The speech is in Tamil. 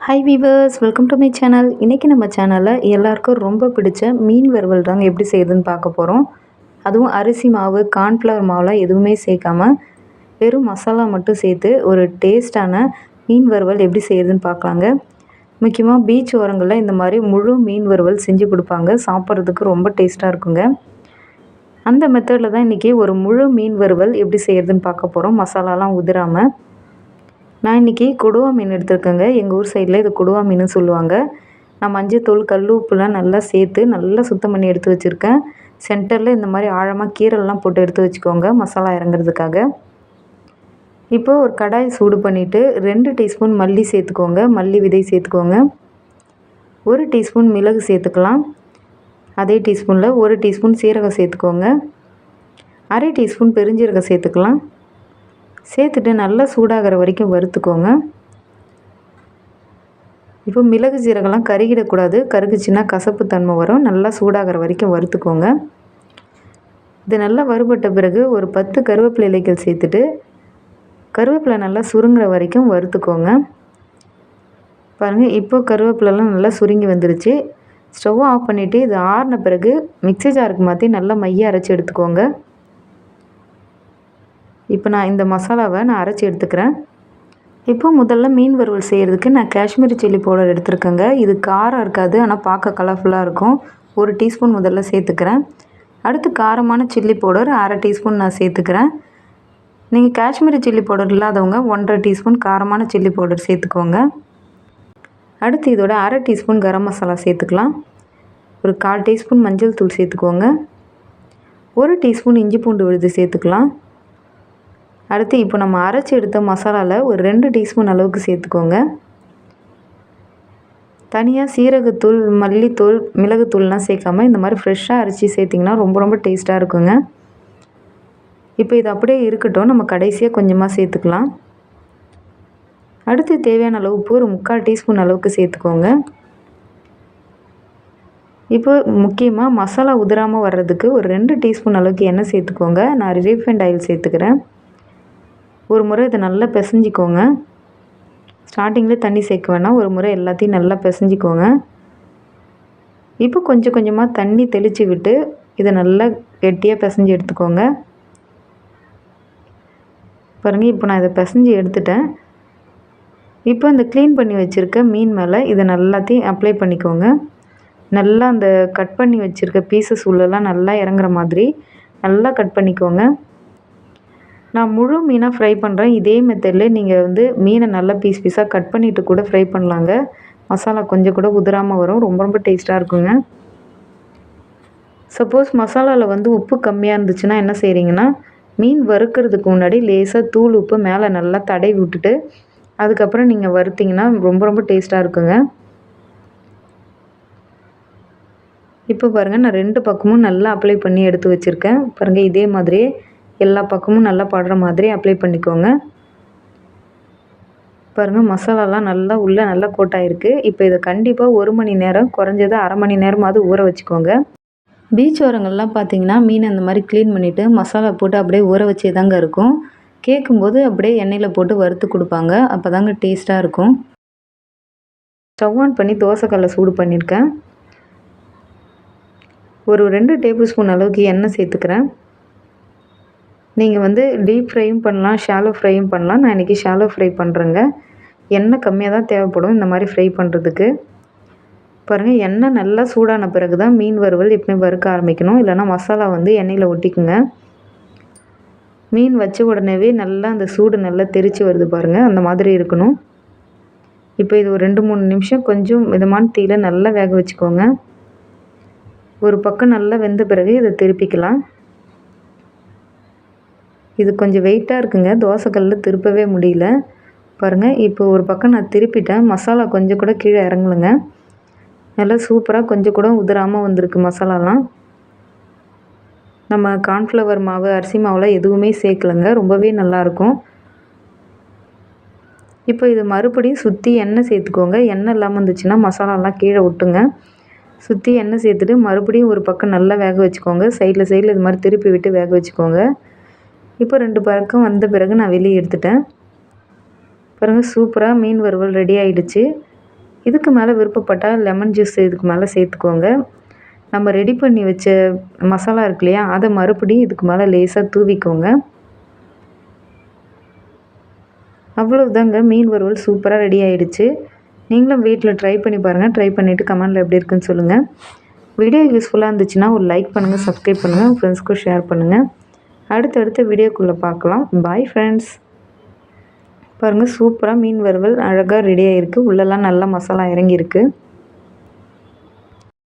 Hi viewers welcome to my channel இன்றைக்கி நம்ம சேனலில் எல்லாருக்கும் ரொம்ப பிடிச்ச மீன் வறுவல் தாங்க எப்படி செய்யுதுன்னு பார்க்க போகிறோம் அதுவும் அரிசி மாவு கார்ன்ஃப்ளவர் மாவுலாம் எதுவுமே சேர்க்காம வெறும் மசாலா மட்டும் சேர்த்து ஒரு டேஸ்டான மீன் வறுவல் எப்படி செய்யுதுன்னு பார்க்கலாங்க. முக்கியமாக பீச் ஓரங்களில் இந்த மாதிரி முழு மீன் வறுவல் செஞ்சு கொடுப்பாங்க. சாப்பிட்றதுக்கு ரொம்ப டேஸ்ட்டாக இருக்குங்க. அந்த மெத்தடில் தான் இன்றைக்கி ஒரு முழு மீன் வறுவல் எப்படி செய்கிறதுன்னு பார்க்க போகிறோம் மசாலாலாம் உதிராமல் நான் இன்றைக்கி கொடுவா மீன் எடுத்திருக்கேங்க. எங்கள் ஊர் சைடில் இது கொடுவா மீன் சொல்லுவாங்க. நான் மஞ்சத்தூள் கல் உப்புலாம் நல்லா சேர்த்து நல்லா சுத்தம் பண்ணி எடுத்து வச்சுருக்கேன். சென்டரில் இந்த மாதிரி ஆழமாக கீரல்லாம் போட்டு எடுத்து வச்சுக்கோங்க மசாலா இறங்குறதுக்காக. இப்போ ஒரு கடாய் சூடு பண்ணிவிட்டு ரெண்டு டீஸ்பூன் மல்லி சேர்த்துக்கோங்க. மல்லி விதை சேர்த்துக்கோங்க. ஒரு டீஸ்பூன் மிளகு சேர்த்துக்கலாம். அதே டீஸ்பூனில் ஒரு டீஸ்பூன் சீரகம் சேர்த்துக்கோங்க. அரை டீஸ்பூன் பெருஞ்சீரகம் சேர்த்துக்கலாம். சேர்த்துட்டு நல்லா சூடாகிற வரைக்கும் வறுத்துக்கோங்க. இப்போ மிளகு ஜீரகம்லாம் கருகிடக்கூடாது. கருகுச்சின்னா கசப்பு தன்மை வரும். நல்லா சூடாகிற வரைக்கும் வறுத்துக்கோங்க. இது நல்லா வறுபட்ட பிறகு ஒரு பத்து கருவேப்பிலை இலைகள் சேர்த்துட்டு கருவேப்பிலை நல்லா சுருங்குற வரைக்கும் வறுத்துக்கோங்க. பாருங்கள் இப்போ கருவேப்பிலெலாம் நல்லா சுருங்கி வந்துருச்சு. ஸ்டவ் ஆஃப் பண்ணிவிட்டு இது ஆறின பிறகு மிக்சி ஜாருக்கு மாற்றி நல்லா மைய அரைச்சி எடுத்துக்கோங்க. இப்போ நான் இந்த மசாலாவை நான் அரைச்சி எடுத்துக்கிறேன். இப்போ முதல்ல மீன் வறுவல் செய்கிறதுக்கு நான் காஷ்மீரி சில்லி பவுடர் எடுத்துருக்கேங்க. இது காரம் இருக்காது ஆனால் பார்க்க கலர்ஃபுல்லாக இருக்கும். ஒரு டீஸ்பூன் முதல்ல சேர்த்துக்கிறேன். அடுத்து காரமான சில்லி பவுடர் அரை டீஸ்பூன் நான் சேர்த்துக்கிறேன். நீங்கள் காஷ்மீரி சில்லி பவுடர் இல்லாதவங்க ஒன்றரை டீஸ்பூன் காரமான சில்லி பவுடர் சேர்த்துக்கோங்க. அடுத்து இதோட அரை டீஸ்பூன் கரம் மசாலா சேர்த்துக்கலாம். ஒரு கால் டீஸ்பூன் மஞ்சள் தூள் சேர்த்துக்கோங்க. ஒரு டீஸ்பூன் இஞ்சி பூண்டு விழுது சேர்த்துக்கலாம். அடுத்து இப்போ நம்ம அரைச்சி எடுத்த மசாலாவில் ஒரு ரெண்டு டீஸ்பூன் அளவுக்கு சேர்த்துக்கோங்க. தனியாக சீரகத்தூள் மல்லித்தூள் மிளகுத்தூள்லாம் சேர்க்காம இந்த மாதிரி ஃப்ரெஷ்ஷாக அரைச்சி சேர்த்திங்கன்னா ரொம்ப ரொம்ப டேஸ்ட்டாக இருக்குங்க. இப்போ இது அப்படியே இருக்கட்டும். நம்ம கடைசியாக கொஞ்சமாக சேர்த்துக்கலாம். அடுத்து தேவையான அளவு உப்பு ஒரு முக்கால் டீஸ்பூன் அளவுக்கு சேர்த்துக்கோங்க. இப்போ முக்கியமாக மசாலா உதிராமல் வர்றதுக்கு ஒரு ரெண்டு டீஸ்பூன் அளவுக்கு எண்ணெய் சேர்த்துக்கோங்க. நான் ரீஃபைண்ட் ஆயில் சேர்த்துக்கிறேன். ஒரு முறை இதை நல்லா பிசைஞ்சிக்கோங்க. ஸ்டார்டிங்கில் தண்ணி சேர்க்க வேணாம். ஒரு முறை எல்லாத்தையும் நல்லா பிசைஞ்சிக்கோங்க. இப்போ கொஞ்சம் கொஞ்சமாக தண்ணி தெளித்து விட்டு இதை நல்லா கெட்டியாக பிசைஞ்சு எடுத்துக்கோங்க. பாருங்கள் இப்போ நான் இதை பிசைஞ்சு எடுத்துட்டேன். இப்போ இந்த க்ளீன் பண்ணி வச்சுருக்க மீன் மேலே இதை நல்லாத்தையும் அப்ளை பண்ணிக்கோங்க. நல்லா அந்த கட் பண்ணி வச்சுருக்க பீசஸ் உள்ளெல்லாம் நல்லா இறங்குற மாதிரி நல்லா கட் பண்ணிக்கோங்க. நான் முழு மீனாக ஃப்ரை பண்ணுறேன் இதே மெத்தடில் நீங்கள் வந்து மீனை நல்லா பீஸ் பீஸாக கட் பண்ணிவிட்டு கூட ஃப்ரை பண்ணலாங்க. மசாலா கொஞ்சம் கூட உதிராமல் வரும். ரொம்ப ரொம்ப டேஸ்ட்டாக இருக்குங்க. சப்போஸ் மசாலாவில் வந்து உப்பு கம்மியாக இருந்துச்சுன்னா என்ன செய்கிறீங்கன்னா மீன் வறுக்கிறதுக்கு முன்னாடி லேசாக தூள் உப்பு மேலே நல்லா தடவி விட்டுட்டு அதுக்கப்புறம் நீங்கள் வறுத்திங்கன்னா ரொம்ப ரொம்ப டேஸ்ட்டாக இருக்குங்க. இப்போ பாருங்கள் நான் ரெண்டு பக்கமும் நல்லா அப்ளை பண்ணி எடுத்து வச்சுருக்கேன். பாருங்கள் இதே மாதிரியே எல்லா பக்கமும் நல்லா படுற மாதிரி அப்ளை பண்ணிக்கோங்க. பாருங்கள் மசாலாலாம் நல்லா உள்ளே நல்லா கோட்டாயிருக்கு. இப்போ இதை கண்டிப்பாக ஒரு மணி நேரம் குறைஞ்சது அரை மணி நேரமாவது ஊற வச்சுக்கோங்க. பீச் ஓரங்கள்லாம் பார்த்தீங்கன்னா மீன் அந்த மாதிரி க்ளீன் பண்ணிவிட்டு மசாலா போட்டு அப்படியே ஊற வச்சே தாங்க இருக்கும். கேட்கும்போது அப்படியே எண்ணெயில் போட்டு வறுத்து கொடுப்பாங்க. அப்போ தாங்க டேஸ்ட்டாக இருக்கும். ஸ்டவ் ஆன் பண்ணி தோசைக்கல்லை சூடு பண்ணியிருக்கேன். ஒரு ரெண்டு டேபிள் ஸ்பூன் அளவுக்கு எண்ணெய் சேர்த்துக்கிறேன். நீங்கள் வந்து டீப் ஃப்ரையும் பண்ணலாம் ஷாலோ ஃப்ரையும் பண்ணலாம். நான் இன்றைக்கி ஷாலோ ஃப்ரை பண்ணுறேங்க எண்ணெய் கம்மியாக தான் தேவைப்படும் இந்த மாதிரி ஃப்ரை பண்ணுறதுக்கு பாருங்கள் எண்ணெய் நல்லா சூடான பிறகு தான் மீன் வறுவல் எப்பவுமே வறுக்க ஆரம்பிக்கணும். இல்லைனா மசாலா வந்து எண்ணெயில் ஒட்டிக்குங்க. மீன் வச்ச உடனேவே நல்லா அந்த சூடு நல்லா தெரித்து வருது பாருங்கள் அந்த மாதிரி இருக்கணும். இப்போ இது ஒரு ரெண்டு மூணு நிமிஷம் கொஞ்சம் மிதமான தீயில நல்லா வேக வச்சுக்கோங்க. ஒரு பக்கம் நல்லா வெந்த பிறகு இதை திருப்பிக்கலாம். இது கொஞ்சம் வெயிட்டாக இருக்குங்க. தோசைக்கல்லில் திருப்பவே முடியல. பாருங்கள் இப்போ ஒரு பக்கம் நான் திருப்பிட்டேன். மசாலா கொஞ்சம் கூட கீழே இறங்கலைங்க. நல்லா சூப்பராக கொஞ்சம் கூட உதிராமல் வந்திருக்கு மசாலாலாம். நம்ம கார்ன்ஃப்ளவர் மாவு அரிசி மாவுலாம் எதுவுமே சேர்க்கலைங்க. ரொம்பவே நல்லாயிருக்கும் இப்போ இது மறுபடியும் சுற்றி எண்ணெய் சேர்த்துக்கோங்க. எண்ணெய் இல்லாமல் இருந்துச்சுன்னா மசாலாலாம் கீழே விட்டுங்க சுற்றி எண்ணெய் சேர்த்துட்டு மறுபடியும் ஒரு பக்கம் நல்லா வேக வச்சுக்கோங்க. சைடில் சைடில் இது மாதிரி திருப்பி விட்டு வேக வச்சுக்கோங்க. இப்போ ரெண்டு பக்கம் வந்த பிறகு நான் வெளியே எடுத்துட்டேன். பாருங்கள் சூப்பராக மீன் வறுவல் ரெடி ஆகிடுச்சு இதுக்கு மேலே விருப்பப்பட்டால் லெமன் ஜூஸ் இதுக்கு மேலே சேர்த்துக்கோங்க. நம்ம ரெடி பண்ணி வச்ச மசாலா இருக்கு இல்லையா அதை மறுபடியும் இதுக்கு மேலே லேசாக தூவிக்கோங்க. அவ்வளவுதாங்க மீன் வறுவல் சூப்பராக ரெடி ஆகிடுச்சு நீங்களும் வீட்டில் ட்ரை பண்ணி பாருங்கள் ட்ரை பண்ணிவிட்டு கமெண்டில் எப்படி இருக்குன்னு சொல்லுங்கள் வீடியோ யூஸ்ஃபுல்லாக இருந்துச்சுன்னா ஒரு லைக் பண்ணுங்கள் சப்ஸ்கிரைப் பண்ணுங்கள் ஃப்ரெண்ட்ஸ்க்கும் ஷேர் பண்ணுங்கள் அடுத்தடுத்த வீடியோக்குள்ளே பார்க்கலாம். பாய் ஃப்ரெண்ட்ஸ் பாருங்கள் சூப்பராக மீன் வறுவல் அழகாக ரெடி ஆகிருக்கு உள்ளெல்லாம் நல்லா மசாலா இறங்கியிருக்கு.